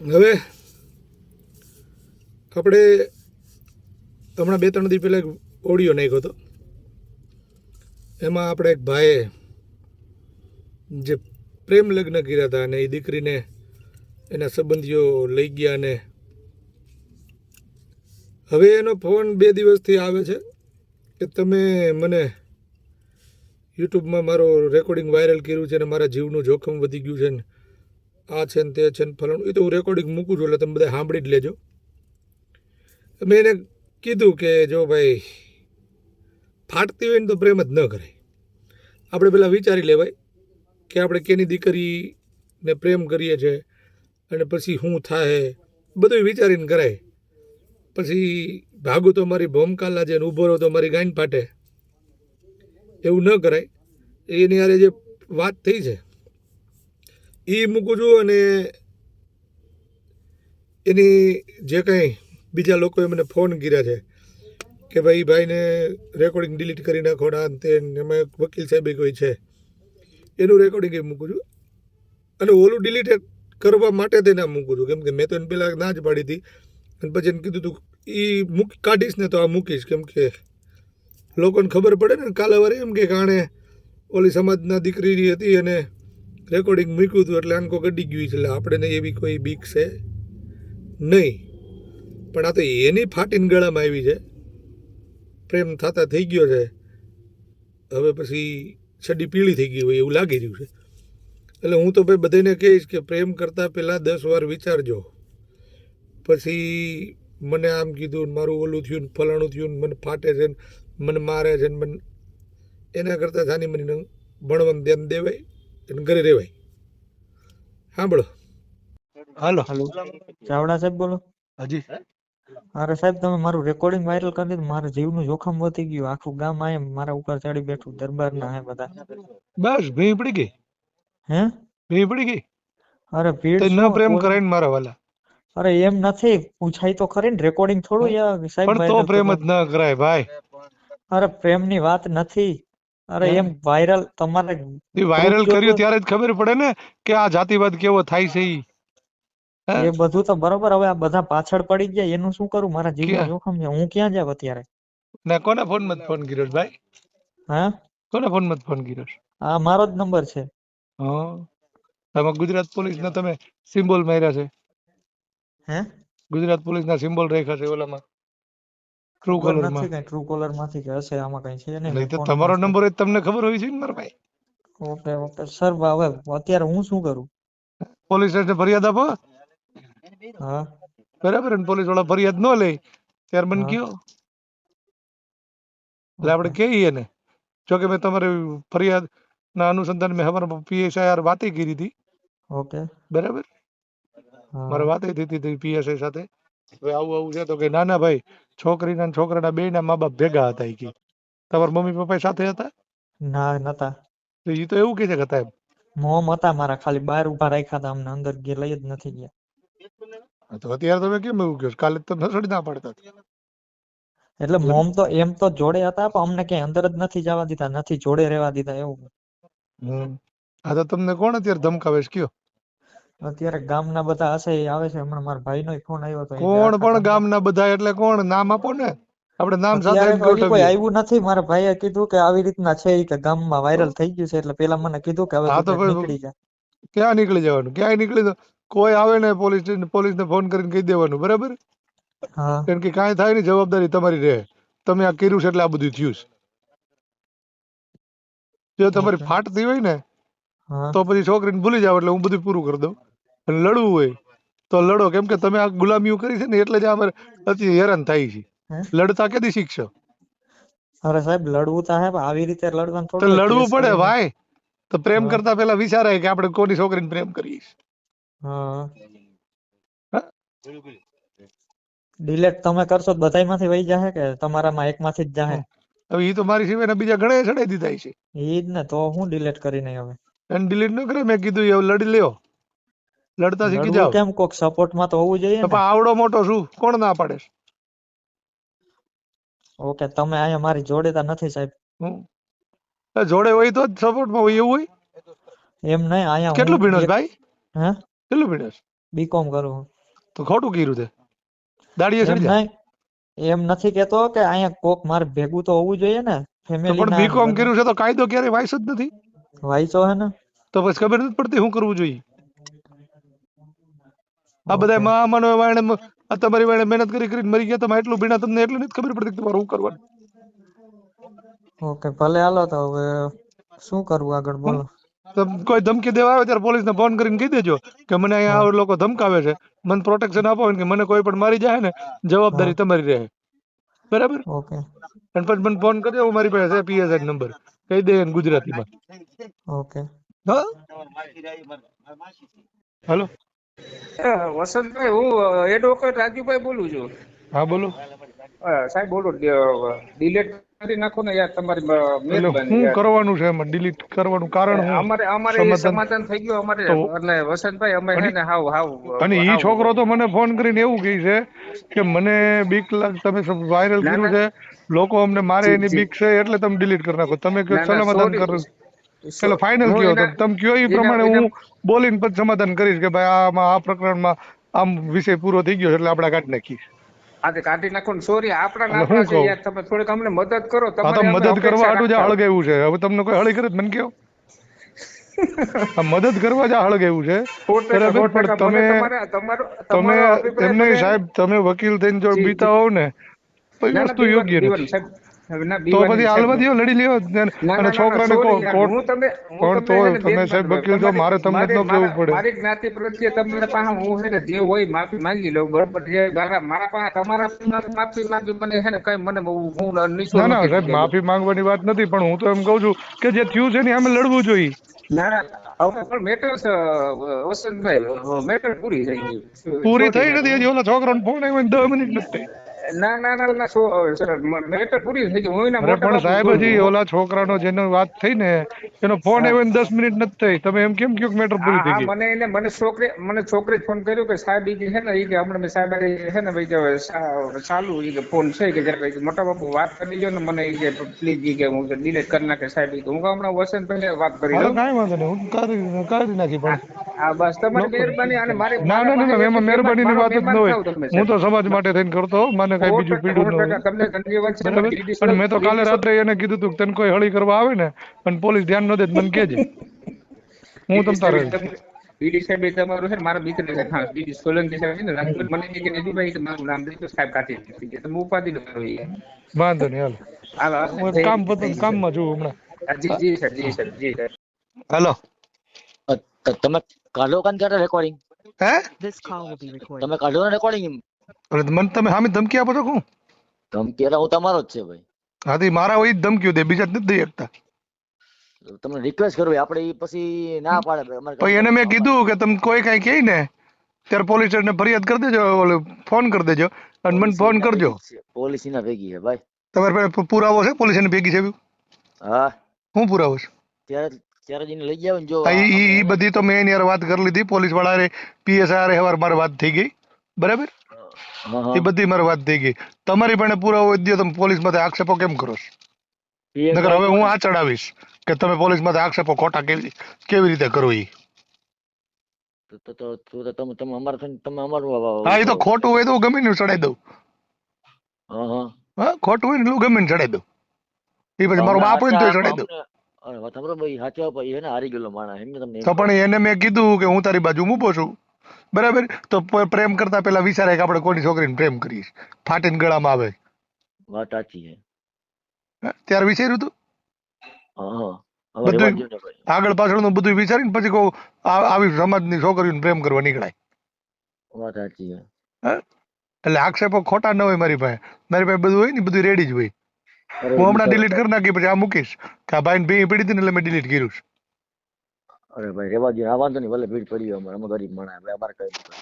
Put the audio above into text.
હવે, આપણે હમણાં બે ત્રણ દી પહેલાં એક ઓડિયો નાખ્યો હતો. એમાં આપણે એક ભાઈએ જે પ્રેમ લગ્ન કર્યા હતા અને એ દીકરીને એના સંબંધીઓ લઈ ગયા અને હવે એનો ફોન બે દિવસથી આવે છે કે તમે મને યુટ્યુબમાં મારો રેકોર્ડિંગ વાયરલ કર્યું છે અને મારા જીવનું જોખમ વધી ગયું છે ને આ છે ને તે છે ને ફલાણું. એ તો હું રેકોર્ડિંગ મૂકું છું, એટલે તમે બધા સાંભળી જ લેજો. મેં એને કીધું કે જો ભાઈ, ફાટતી હોય ને તો પ્રેમ જ ન કરાય આપણે પહેલાં વિચારી લેવાય કે આપણે કેની દીકરીને પ્રેમ કરીએ છીએ અને પછી શું થાય. બધું વિચારીને કરાય. પછી ભાગું તો મારી ભોમકાલા છે ઊભો રહો તો મારી ગાંઠ પાટે એવું ન કરાય. એની હારે જે વાત થઈ છે એ મૂકું છું અને એની જે કંઈ બીજા લોકોએ મને ફોન કર્યા છે કે ભાઈ, ભાઈને રેકોર્ડિંગ ડિલીટ કરી નાખો ના તે એમાં વકીલ સાહેબે કોઈ છે. એનું રેકોર્ડિંગ એ મૂકું છું અને ઓલું ડિલીટ કરવા માટે તેને મૂકું છું. કેમ કે મેં તો એને પહેલાં ના જ પાડી હતી. અને પછી એને કીધું તું એ મૂક કાઢીશ ને તો આ મૂકીશ. કેમ કે લોકોને ખબર પડે ને કાલે વારે એમ કે કાણે ઓલી સમાજના દીકરી હતી અને રેકોર્ડિંગ મૂક્યું હતું એટલે આનકો ગડી ગયું છે, એટલે આપણે એવી કોઈ બીક છે નહીં. પણ આ તો એની ફાટીને ગળામાં આવી છે. પ્રેમ થતા થઈ ગયો છે. હવે પછી છડી પીળી થઈ ગઈ હોય એવું લાગી રહ્યું છે. એટલે હું તો ભાઈ બધાને કહીશ કે પ્રેમ કરતાં પહેલાં દસ વાર વિચારજો. પછી મને આમ કીધું મારું ઓલું થયું ને ફલાણું થયું ને મને ફાટે છે ને મને મારે છે ને મને એના કરતાં જાની મને ભણવાનું ધ્યાન દેવાય. અને ઘરે રહેવાય સાંભળો. હાલો હાલો. ચાવડા સાહેબ બોલો. હાજી. અરે સાહેબ તમે મારું રેકોર્ડિંગ વાયરલ કરી દીધું. મારા જીવનું જોખમ વધી ગયું. આખું ગામ આય મારા ઉપર ચડી બેઠું દરબારના હે બધા. બસ ભીં પડી ગઈ. હે? ભીં પડી ગઈ? અરે ભીડ ન પ્રેમ કોઈ- કરાય ને મારા વાલા. અરે એમ નથી પૂછાય તો ખરી ને રેકોર્ડિંગ થોડું યાર. સાહેબ પણ તો પ્રેમ જ ન કરાય ભાઈ. અરે પ્રેમની વાત નથી. અરે એમ વાયરલ તમારે એ વાયરલ કર્યું ત્યારે જ ખબર પડે ને કે આ જાતિવાદ કેવો થાય છે ઈ. એ બધું તો બરોબર હવે આ બધા પાછળ પડી ગયા એનું શું કરું? મારા જીવન જોખમ છે. હું ક્યાં જાવ અત્યારે? ને કોના ફોન મત ફોન કર્યો ભાઈ? હા? કોના ફોન મત ફોન કર્યો આ મારો જ નંબર છે. હા. તમે ગુજરાત પોલીસ ના તમે સિમ્બોલ માર્યા છે. હે? ગુજરાત પોલીસ ના સિમ્બોલ રાખ્યા છે ઓલામાં. ટ્રુ ખબર નથી કઈ ટ્રુ કોલરમાંથી કે હશે આમાં કઈ છે નહીં. તો તમારો નંબર હોય તમને ખબર હોય છે ને મારા ભાઈ. Okay okay. સર હવે અત્યારે હું શું કરું? પોલીસ સ્ટેશન ફરિયાદ આપો. હા. બરાબર ને પોલીસવાળા ફરિયાદ ન લે ત્યાર મને. કયો? એટલે આપણે કહીએ ને જો કે મેં તમારી ફરિયાદ ના અનુસંધાન મેં અમારા પીએસઆઈ વાતે કરી હતી. ઓકે. બરાબર? મારે વાતે થઈ હતી પીએસઆઈ સાથે. હવે આવું આવું છે તો કે ના ના ભાઈ છોકરીના ને છોકરાના બે ના મા બાપ ભેગા હતા એ કે. તમારા મમ્મી પપ્પા સાથે હતા? ના નતા. તો એ તો એવું કે છે કે હતા એમ મોમ હતા મારા ખાલી બહાર ઊભા રાખ્યા હતા અમને અંદર ગે લઈ જ નથી ગયા. તો અત્યારે તમે કેમ એવું કહો? કાલે તો નસડી ના પડતા એટલે મોમ તો એમ તો જોડે હતા પણ અમને ક્યાંય અંદર જ નથી જવા દીધા નથી જોડે રહેવા દીધા એવું. હમ. હા તો તમને કોણ અત્યારે ધમકાવે છે? કયો. અત્યારે ગામના બધા હશે એ આવે છે. હમણાં મારા ભાઈનો ફોન આવ્યો હતો કોણ પણ ગામના બધા? એટલે કોણ? નામ આપો ને. આપણે નામ સાથે તો કોઈ આવ્યું નથી. મારા ભાઈએ કીધું કે આવી રીતના છે કે ગામમાં વાયરલ થઈ ગયું છે. એટલે પેલા મને કીધું કે હવે તો નીકળી જા. ક્યાં નીકળી જવાનું? ક્યાંય નીકળી જવાનું? કોઈ આવે ને પોલીસ પોલીસને ફોન કરીને કહી દેવાનું. બરાબર? હા. કારણ કે કાંઈ થાય ને જવાબદારી તમારી રહે. તમે આ કર્યું છે એટલે આ બધું થયું છે. જો તમારી ફાટતી હોય ને તો પછી છોકરીને ભૂલી જાવ એટલે હું બધું પૂરું કરી દઉં. લડવું હોય તો લડો. કેમ કે તમે આ ગુલામીઓ કરી છે ને એટલે જ અમારે અતિ હેરાન થાય છે. લડતા કેદી શીખશો? અરે સાહેબ લડવું તો સાહેબ આવી રીતે લડવાનું તો થોડું લડવું પડે. ભાઈ. તો પ્રેમ કરતા પેલા વિચારાય કે આપણે કોની છોકરીને પ્રેમ કરીએ. હા? ડિલેટ તમે કરશો તો બધાયમાંથી વહી જાહે કે તમારામાં એકમાંથી જ જાહે? હવે એ તો મારી સિવાયના બીજા ઘણા ચડાઈ દીધા છે. ઈ જ ને તો હું ડિલેટ કરી નહીં હવે. એને ડિલીટ ન કરે મેં કીધું એવું લડી લ્યો. લડતા શીખી જાવ કેમ? કોક સપોર્ટમાં તો હોવું જોઈએ ને. પણ આવડો મોટો શું? કોણ ના પાડે? ઓકે તમે અહીંયા મારી જોડે તો નથી સાહેબ. જોડે હોય તો જ સપોર્ટમાં હોય એવું હોય? એમ નહીં અહીંયા કેટલું હું ભીણો છે એક- ભાઈ? હે? કેટલું ભીણો છે બીકોમ કરું તો ખોટું કર્યું તે. દાડીએ સડી જાય એમ નથી કેતો કે અહીંયા કોક મારે ભેગું તો હોવું જોઈએ ને. ફેમિલી પણ બીકોમ કર્યું છે તો કાયદો ક્યારે વાઇસ જ નથી. વાંચો હે ને? તો પછી ખબર નથી પડતી શું કરવું જોઈએ. આ બધા માં વાણે આ તમારી વાણે મહેનત કરી કરીને મરી ગયા તમે એટલું ભીણા તમને એટલું નથી ખબર પડતી તમારે શું કરવાનું. ઓકે ભલે હાલો તો હવે શું કરવું આગળ બોલો. કોઈ ધમકી દેવા આવે ત્યારે પોલીસને ફોન કરીને કહી દેજો કે મને અહીંયા આ લોકો ધમકાવે છે. મને પ્રોટેક્શન આપો કે મને કોઈ પણ મારી જાય ને જવાબદારી તમારી રહે. બરાબર? ઓકે અને પછી મને ફોન કરજો હું મારી પાસે છે પીએસઆઈ નંબર કહી દે ગુજરાતીમાં. ઓકે હા? હાલો. વસંતભાઈ હું એડવોકેટ રાજુભાઈ બોલું છું. હા બોલો. સાહેબ બોલો ડિલેટ કરી નાખો ને યાર તમારી શું કરવાનું છે એમાં? ડિલીટ કરવાનું કારણ અમારે અમારે સમાધાન- થઈ ગયું અમારે. એટલે વસંતભાઈ અમે હે ને હાવ હાવ અને ઈ છોકરો તો મને ફોન કરીને એવું કહે છે કે મને બીક લાગ તમે વાયરલ કર્યું છે લોકો અમને મારે એની. બીક છે એટલે તમે ડિલીટ કરી નાખો. તમે sorry. કરો. એટલે ફાઇનલ કયો તો. તમે કયો એ પ્રમાણે હું બોલીને પછી સમાધાન કરીશ કે ભાઈ આમાં આ પ્રકરણમાં આમ વિષય પૂરો થઈ ગયો એટલે આપણે કાઢી નાખીએ. આજે કાઢી નાખો ને. સોરી આપણા એટલે છે યાર. તમે થોડીક અમને મદદ કરો. તમારી મદદ કરવા અપેક્ષા જ હળગાવ્યું છે. હવે તમને કોઈ હળી કરે મને કયો મદદ કરવા જ આ હળગાવ્યું છે. પણ તમે તમારા- તમે તમારો અભિપ્રાય એમ નહીં મને- સાહેબ તમે વકીલ થઈને જો બીતા હોવ ને વસ્તુ યોગ્ય નથી. તો પછી સાહેબ. હાલવા લડી લ્યો અને છોકરાને કો- કોર્ટ તમે તમને તો તમે સાહેબ વકીલ છો, મારે તમને ન મારે- પડે. મારી જ્ઞાતિ પ્રત્યે તમારા પાસે હું છે ને જે હોય માફી માંગી લઉં બરોબર જે મારા મારા પાસે તમારા પાસે માફી માંગી મને છે ને કઈ મને હું ના ના સાહેબ માફી માંગવાની વાત નથી પણ હું તો એમ કહું છું કે જે થયું છે ને અમે લડવું જોઈએ ના ના હવે પણ મેટર વસંતભાઈ મેટર પૂરી થઈ ગઈ પૂરી થઈ નથી હજી ઓલા છોકરાનો ફોન આવ્યો ને દસ મિનિટ નથી. ના ના ના ના સો પૂરી થઈ ગઈ. હું મોટા પણ બાપુ સાહેબ હજી ઓલા છોકરાનો જેનો વાત થઈ ને એનો ફોન આવ્યો ને દસ મિનિટ નથી થઈ. તમે એમ કેમ કયો મેટર પૂરી થઈ ગઈ? મને એને મને છોકરી મને છોકરી ફોન કર્યો કે સાહેબ ઈ કે છે ને ઈ કે હમણાં મેં સાહેબ છે ને ભાઈ કે ચાલુ ઈ કે ફોન છે કે જરા મોટા બાપુ વાત કરી ને મને કે પ્લીઝ ઈ કે હું ડિલીટ કરી નાખે સાહેબ એ કે. હું હમણાં વસંત ભાઈને વાત કરી લઉં? કાંઈ વાંધો નહીં. હું કરી કરી નાખી પણ. હા બસ તમારી મહેરબાની અને મારે ના ના ના ના એમાં મહેરબાનીની વાત જ ન હોય. હું તો સમાજ માટે થઈને કરતો. મને કઈ બીજું પીડું ન હોય. અને મેં તો કાલે રાત્રે એને કીધું તું તને કોઈ હળી કરવા આવે ને પણ પોલીસ ધ્યાન ન દે મને કેજે હું તમ તારે બીડી સાહેબ તમારું છે મારા મિત્ર ને હા બીડી સોલંકી સાહેબ છે ને રાજકોટ મને કે નજીભાઈ કે મારું નામ દઈ તો સાહેબ કાઢી દીધી તો હું ઉપાધિ ન કરો વાંધો નહીં હાલો. હાલો, હાલો. હું કામ પતું કામમાં છું હમણાં. જી જી sir ji sir ji sir hello. તમે કાઢો કાન ક્યારે રેકોર્ડિંગ હે? This call will be recorded. તમે કાઢો રેકોર્ડિંગ મને તમે સામે ધમકી આપો છો શું ધમકી એટલે હું તમારો જ છે ભાઈ. હાથી મારા હોય જ ધમકીઓ દે બીજા જ નથી દઈ શકતા. તમને રિક્વેસ્ટ કરવી આપણે ઈ પછી ના પાડે ભાઈ, અમારે પછી એને મેં કીધું કે તમે કોઈ કાંઈ કહે ને ત્યારે પોલીસ સ્ટેશને ફરિયાદ કરી દેજો ઓલે ફોન કરી દેજો અને મને ફોન કરજો. પોલિસી ના ભેગી છે ભાઈ. તમારે પાસે પુરાવો છે? પોલીસ ને ભેગી છે એવું? હા. હું પુરાવો છે? ત્યારે ત્યારે જઈને લઈ જાવ ને જો હા, ઈ ઈ- ઈ બધી તો મેં એની હારે વાત કરી લીધી પોલીસવાળા પીએસઆઈ હારે હવાર મારે વાત થઈ ગઈ. બરાબર? હા, હા. એ બધી મારે વાત થઈ ગઈ. તમારી પણ પુરાવો હોય તો તમે પોલીસમાંથી આક્ષેપો કેમ કરો છો? નકર હવે હું આ ચડાવીશ કે તમે પોલીસમાંથી આક્ષેપો ખોટા કેવી કેવી રીતે કરો તો તો તો તો તો અમારું હા એ તો ખોટું હોય તો હું ગમે ને ચડાવી દઉં. હા ખોટું હોય ને હું ગમે ને ચડાઈ દઉં. એ પછી મારો બાપ હોય ને તોય ચડાવી દઉં. તો પણ એને મેં કીધું કે હું તારી બાજુ મૂકો છું. બરાબર? તો પ્રેમ કરતા પેલા વિચારે કે આપણે કોની છોકરીને પ્રેમ કરીએ. ફાટીને ગળામાં આવે. વાત સાચી છે. ત્યારે વિચાર્યું તું? આગળ પાછળનું બધું- રેવા ને ભાઈ આગળ પાછળનું બધું વિચારીને પછી કહું આવી સમાજની છોકરીઓને પ્રેમ કરવા નીકળાય. વાત સાચી છે. એટલે આક્ષેપો ખોટા ન હોય મારી પાસે. મારી પાસે બધું હોય ને બધું રેડી જ હોય. હું હમણાં ડિલીટ કરી નાખી પછી આ મૂકીશ. કે આ ભાઈને ભી પીડી હતી ને એટલે મેં ડિલીટ કર્યું છે. અરે ભાઈ રેવા દ્યો આ વાંધો નહીં, ભલે ભીડ પડી હોય અમારે, અમે ગરીબ માણસ આપણે અમારે કઈ.